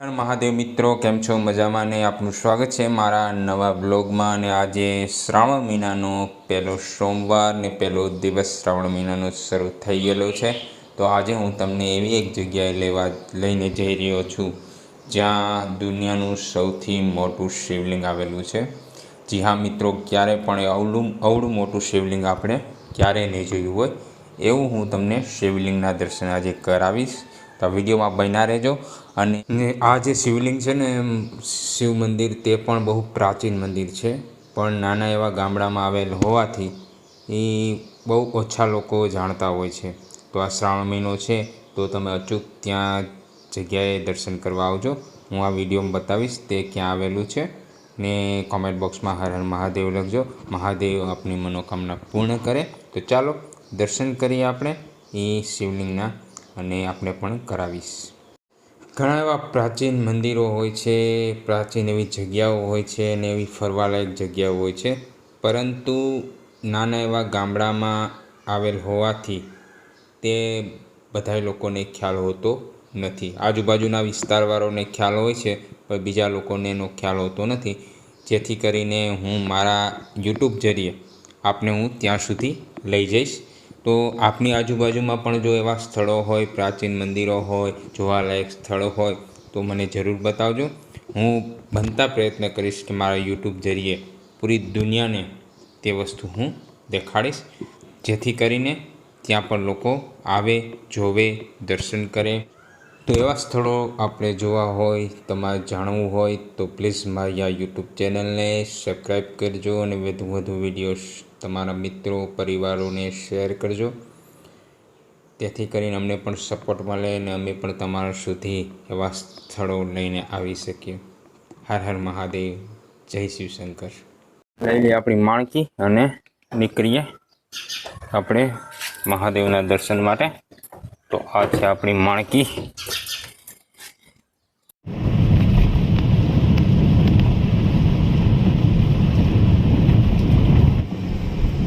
મહાદેવ મિત્રો, કેમ છો? મજામાં ને આપનું સ્વાગત છે મારા નવા બ્લોગમાં. અને આજે શ્રાવણ મહિનાનો પહેલો સોમવાર ને પહેલો દિવસ શ્રાવણ મહિનાનો શરૂ થઈ ગયેલો છે. તો આજે હું તમને એવી એક જગ્યાએ લેવા લઈને જઈ રહ્યો છું, જ્યાં દુનિયાનું સૌથી મોટું શિવલિંગ આવેલું છે. જી હા મિત્રો, ક્યારે પણ અવળું અવળું મોટું શિવલિંગ આપણે ક્યારેય નહીં જોયું હોય. એવું હું તમને શિવલિંગના દર્શન આજે કરાવીશ. તો વિડીયોમાં બન્યા રહેજો. અને આ જે શિવલિંગ છે ને શિવ મંદિર તે પણ બહુ પ્રાચીન મંદિર છે. પણ નાના એવા ગામડામાં આવેલ હોવાથી એ બહુ ઓછા લોકો જાણતા હોય છે. તો આ શ્રાવણ મહિનો છે, તો તમે અચૂક ત્યાં જગ્યાએ દર્શન કરવા આવજો. હું આ વિડીયોમાં બતાવીશ તે ક્યાં આવેલું છે. ને કોમેન્ટ બોક્સમાં હર હર મહાદેવ લખજો. મહાદેવ આપની મનોકામના પૂર્ણ કરે. તો ચાલો, દર્શન કરીએ આપણે એ શિવલિંગના અને આપણે પણ કરાવીશ. ઘણા એવા પ્રાચીન મંદિરો હોય છે, પ્રાચીન એવી જગ્યાઓ હોય છે અને એવી ફરવાલાયક જગ્યાઓ હોય છે. પરંતુ નાના એવા ગામડામાં આવેલ હોવાથી તે બધાય લોકોને ખ્યાલ હોતો નથી. આજુબાજુના વિસ્તારવાળોને ખ્યાલ હોય છે, પણ બીજા લોકોને એનો ખ્યાલ હોતો નથી. જેથી કરીને હું મારા યુટ્યુબ જરીએ આપને હું ત્યાં સુધી લઈ જઈશ. તો આપની આજુબાજુમાં પણ જો એવા સ્થળો હોય, પ્રાચીન મંદિરો હોય, જોવાલાયક સ્થળો હોય, તો મને જરૂર બતાવજો. હું બનતા પ્રયત્ન કરીશ કે મારા યુટ્યુબ જરીએ પૂરી દુનિયાને તે વસ્તુ હું દેખાડીશ, જેથી કરીને ત્યાં પણ લોકો આવે, જોવે, દર્શન કરે. તો એવા સ્થળો આપણે જોવા હોય, તમારે જાણવું હોય, તો પ્લીઝ મારી આ યુટ્યુબ ચેનલને સબસ્ક્રાઈબ કરજો અને વધુ વધુ વિડીયોઝ તમારા મિત્રો, પરિવારોને શેર કરજો. તેથી કરીને અમને પણ સપોર્ટ મળે અને અમે પણ તમારા સુધી એવા સ્થળો લઈને આવી શકીએ. હર હર મહાદેવ. જય શિવશંકર લઈ લઈએ આપણી માણકી અને નીકળીએ આપણે મહાદેવના દર્શન માટે. તો આ છે આપણી માણકી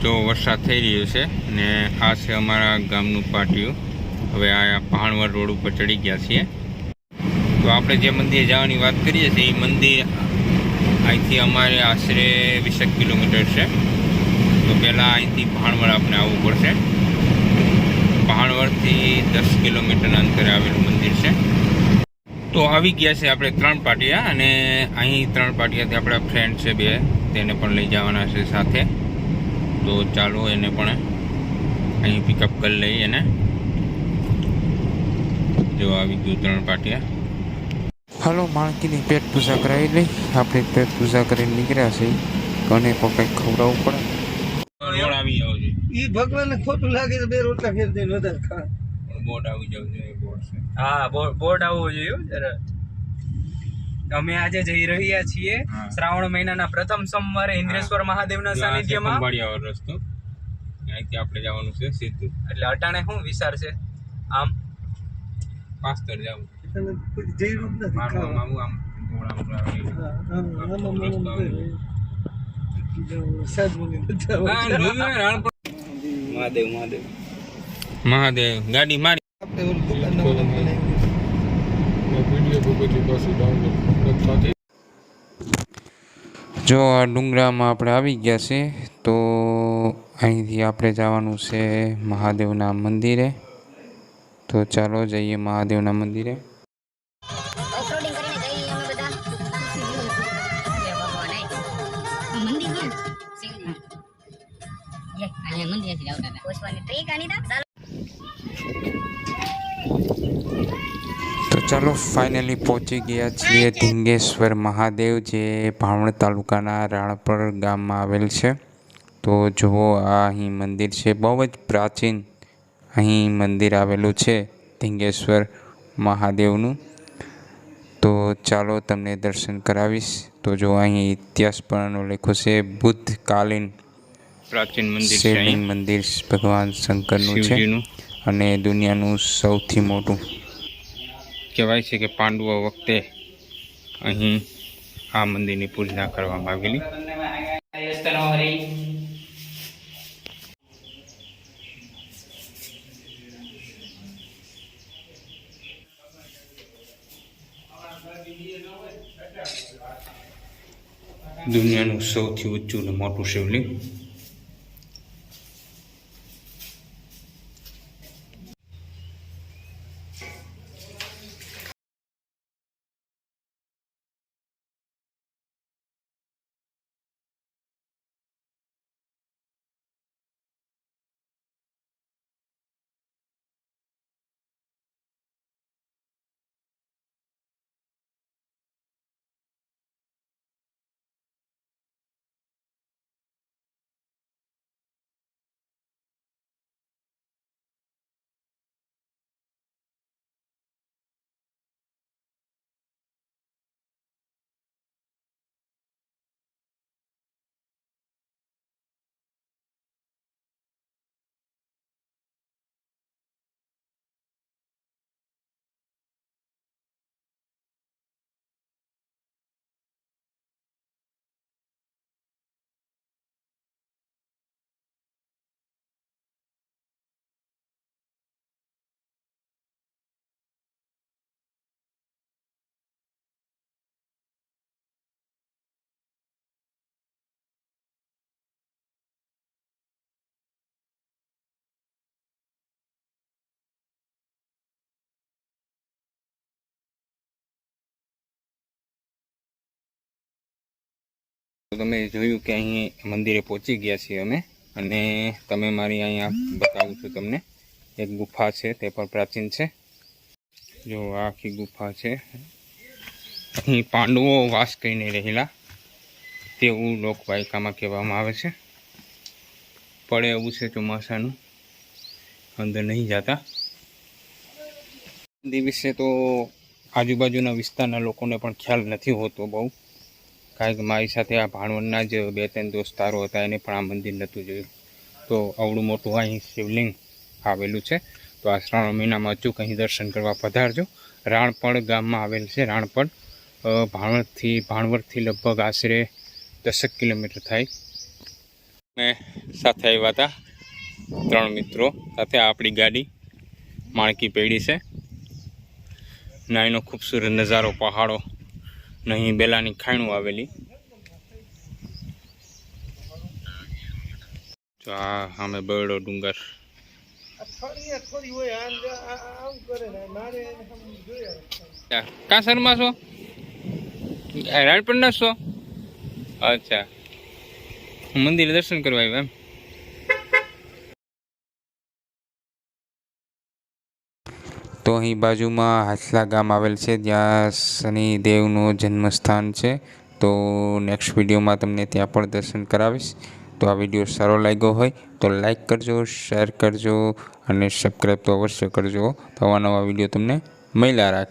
જો વરસાદ થઈ રહ્યો છે ને આ છે અમારા ગામનું પાટિયું. હવે આ પહાણવર રોડ ઉપર ચડી ગયા છીએ. તો આપણે જે મંદિરે જવાની વાત કરીએ છીએ, એ મંદિર અહીંથી અમારે આશરે વીસેક કિલોમીટર છે. તો પહેલાં અહીંથી પહાણવર આપણે આવવું પડશે. પહાણવરથી દસ કિલોમીટરના અંતરે આવેલું મંદિર છે. તો આવી ગયા છે આપણે ત્રણ પાટિયા અને અહીં ત્રણ પાટિયાથી આપણા ફ્રેન્ડ છે બે, તેને પણ લઈ જવાના છે સાથે. તો ચાલો એને પણ અહીં પિકઅપ કરી લઈ એને. જો આવી ગયું ત્રણ પાટિયા. હાલો માણકીની પેટ પૂજા કરાવી લઈ. આપણે પેટ પૂજા કરીને નીકળ્યા છે કોને પણ કંઈક ખવડાવવું પડે. રોડ આવી જાવ છે. એ ભગવાનને ખોટું લાગે તો બે રોટલા ફેર દઈને વધારે ખા બોટ આવી જાવ જોઈએ બોર્ડ છે. હા બો- બોર્ડ આવવું જોઈએ જરા. અમે આજે જઈ રહ્યા છીએ શ્રાવણ મહિનાના પ્રથમ સોમવારે ઇન્દ્રેશ્વર મહાદેવના સાનિધ્યમાં. રસ્તો. અહીંથી આપણે જવાનું છે સીધું. એટલે અટાણે શું વિચાર છે? આમ? પાસ્તર જવું. મારું આમ. મહાદેવ મહાદેવ. મહાદેવ ગાડી મારી. જો આ ડુંગરામાં આપણે આવી ગયા છે, તો અહીંથી આપણે જવાનું છે મહાદેવના મંદિરે. તો ચાલો જઈએ મહાદેવના મંદિરે. મંદિર ચાલો ફાઇનલી પહોંચી ગયા છીએ ધીંગેશ્વર મહાદેવ જે ભાવણ તાલુકાના રાણપર ગામમાં આવેલ છે. તો જુઓ આ અહીં મંદિર છે. બહુ જ પ્રાચીન અહીં મંદિર આવેલું છે ધીંગેશ્વર મહાદેવનું. તો ચાલો તમને દર્શન કરાવીશ. તો જો અહીં ઇતિહાસ પણ લખ્યો છે બુદ્ધકાલીન પ્રાચીન મંદિર શિવલિંગ મંદિર ભગવાન શંકરનું છે અને દુનિયાનું સૌથી મોટું કહેવાય છે કે પાંડવો વખતે અહીં આ મંદિરની પૂજા કરવામાં આવેલી. દુનિયાનું સૌથી ઊંચું અને મોટું શિવલિંગ. તમે જોયું કે અહીં મંદિરે પહોંચી ગયા છીએ અમે. અને તમે મારી અહીંયા બતાવું છું તમને. એક ગુફા છે, તે પણ પ્રાચીન છે. જો આખી ગુફા છે. અહીં પાંડવો વાસ કરીને રહેલા. તેવું લોકવાયકામાં કહેવામાં આવે છે. પડે એવું છે ચોમાસાનું. અંદર નહીં જતા. દિવસે તો આજુબાજુના વિસ્તારના લોકોને પણ ખ્યાલ નથી હોતો બહુ. કારણ કે મારી સાથે આ ભાણવડના જ બે ત્રણ દોસ્તારો હતા, એને પણ આ મંદિર નહોતું જોયું. તો આવડું મોટું અહીં શિવલિંગ આવેલું છે. તો આ શ્રાવણ મહિનામાં અચૂક અહીં દર્શન કરવા પધારજો. રાણપણ ગામમાં આવેલ છે. રાણપણ ભાણવડથી ભાણવડથી લગભગ આશરે દસેક કિલોમીટર થાય. અમે સાથે આવ્યા હતા ત્રણ મિત્રો. સાથે આપણી ગાડી માણકી પેઢી છે. નાઈનો ખૂબસૂરત નજારો, પહાડો ને અહીં બેલાની ખાણું આવેલી. જો આ સામે બરડો ડુંગર. શર્મા છો? રાણપણના છો? અચ્છા. મંદિરે દર્શન કરવા આવ્યા એમ. અહીં બાજુમાં હાથલા ગામ આવેલ છે, જ્યાં શનિદેવનું જન્મસ્થાન છે. તો નેક્સ્ટ વિડીયોમાં તમને ત્યાં પણ દર્શન કરાવીશ. તો આ વીડિયો સારો લાગ્યો હોય તો લાઈક કરજો શેર કરજો અને સબસ્ક્રાઈબ તો અવશ્ય કરજો. તો નવા વીડિયો તમને મળ્યા રાખે.